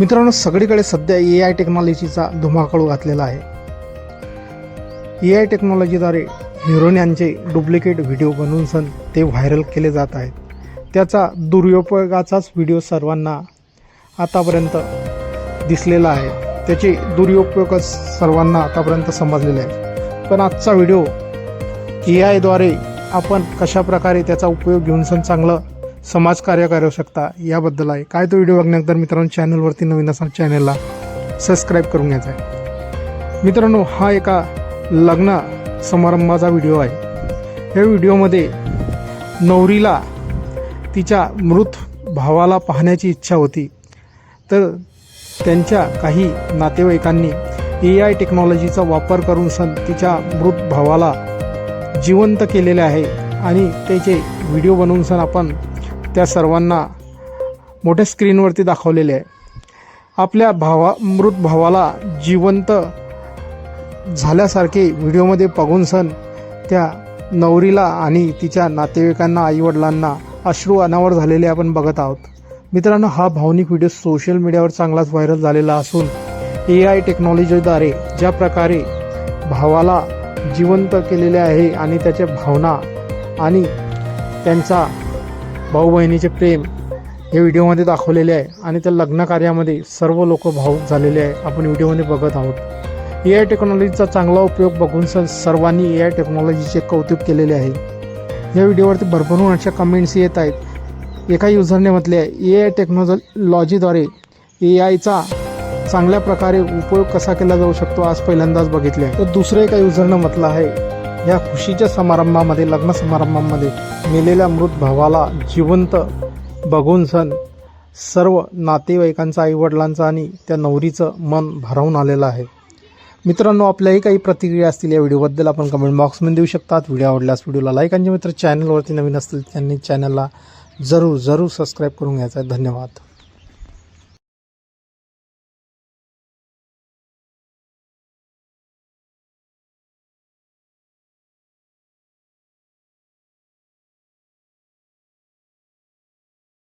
मित्रांनो सगळीकडे सध्या ए आय टेक्नॉलॉजीचा धुमाकूळ घातलेला आहे. ए आय टेक्नॉलॉजीद्वारे हिरोन्यांचे डुप्लिकेट व्हिडिओ बनवून सण ते व्हायरल केले जात आहेत. त्याचा दुरुपयोगाचाच व्हिडिओ सर्वांना आतापर्यंत दिसलेला आहे. त्याचे दुरुपयोगच सर्वांना आतापर्यंत समजलेले आहे पण आजचा व्हिडिओ ए आयद्वारे आपण कशा प्रकारे त्याचा उपयोग घेऊन सण चांगलं समाजकार्य करू शकता याबद्दल आहे. काय तो व्हिडिओ बघण्यानंतर मित्रांनो चॅनलवरती नवीन असा चॅनलला सबस्क्राईब करून घ्यायचा आहे. मित्रांनो हा एका लग्न समारंभाचा व्हिडिओ आहे. या व्हिडिओमध्ये नवरीला तिच्या मृत भावाला पाहण्याची इच्छा होती. तर त्यांच्या काही नातेवाईकांनी ए आय टेक्नॉलॉजीचा वापर करून सण तिच्या मृत भावाला जिवंत केलेले आहे आणि त्याचे व्हिडिओ बनवून सण आपण त्या सर्वांना मोठ्या स्क्रीनवरती दाखवलेले आहे. आपल्या भावा मृत भावाला जिवंत झाल्यासारखे व्हिडिओमध्ये बघून सण त्या नवरीला आणि तिच्या नातेवाईकांना आईवडिलांना अश्रू अनावर झालेले आपण बघत आहोत. मित्रांनो हा भावनिक व्हिडिओ सोशल मीडियावर चांगलाच व्हायरल झालेला असून ए आय टेक्नॉलॉजीद्वारे ज्या प्रकारे भावाला जिवंत केलेले आहे आणि त्याच्या भावना आणि त्यांचा भाऊ बहिणीचे प्रेम हे व्हिडिओमध्ये दाखवलेले आहे आणि त्या लग्न कार्यामध्ये सर्व लोक भाऊक झालेले आहे. आपण व्हिडिओमध्ये बघत आहोत. ए आय टेक्नॉलॉजीचा चांगला उपयोग बघून स सर्वांनी ए आय टेक्नॉलॉजीचे कौतुक केलेले आहे. या व्हिडिओवरती भरभरून अशा कमेंट्स येत आहेत. एका युजरने म्हटले आहे ए आय टेक्नॉलॉजीद्वारे ए आयचा चांगल्या प्रकारे उपयोग कसा केला जाऊ शकतो आज पहिल्यांदाच बघितले. आहे. तर दुसरं एका युजरनं म्हटलं आहे या खुशीच्या समारंभामध्ये लग्न समारंभामध्ये मेलेल्या मृत भावाला जिवंत बघून सण. सर्व नातेवाईकांचा आईवडिलांचं आणि त्या नवरीचं मन भरावून आलेलं आहे. मित्रांनो आपल्याही काही प्रतिक्रिया असतील या व्हिडिओबद्दल आपण कमेंट बॉक्समध्ये देऊ शकतात. व्हिडिओ आवडल्यास व्हिडिओला लाईक आणि मित्र चॅनलवरती नवीन असतील त्यांनी चॅनलला जरूर जरूर सबस्क्राईब करून घ्यायचा आहे. धन्यवाद.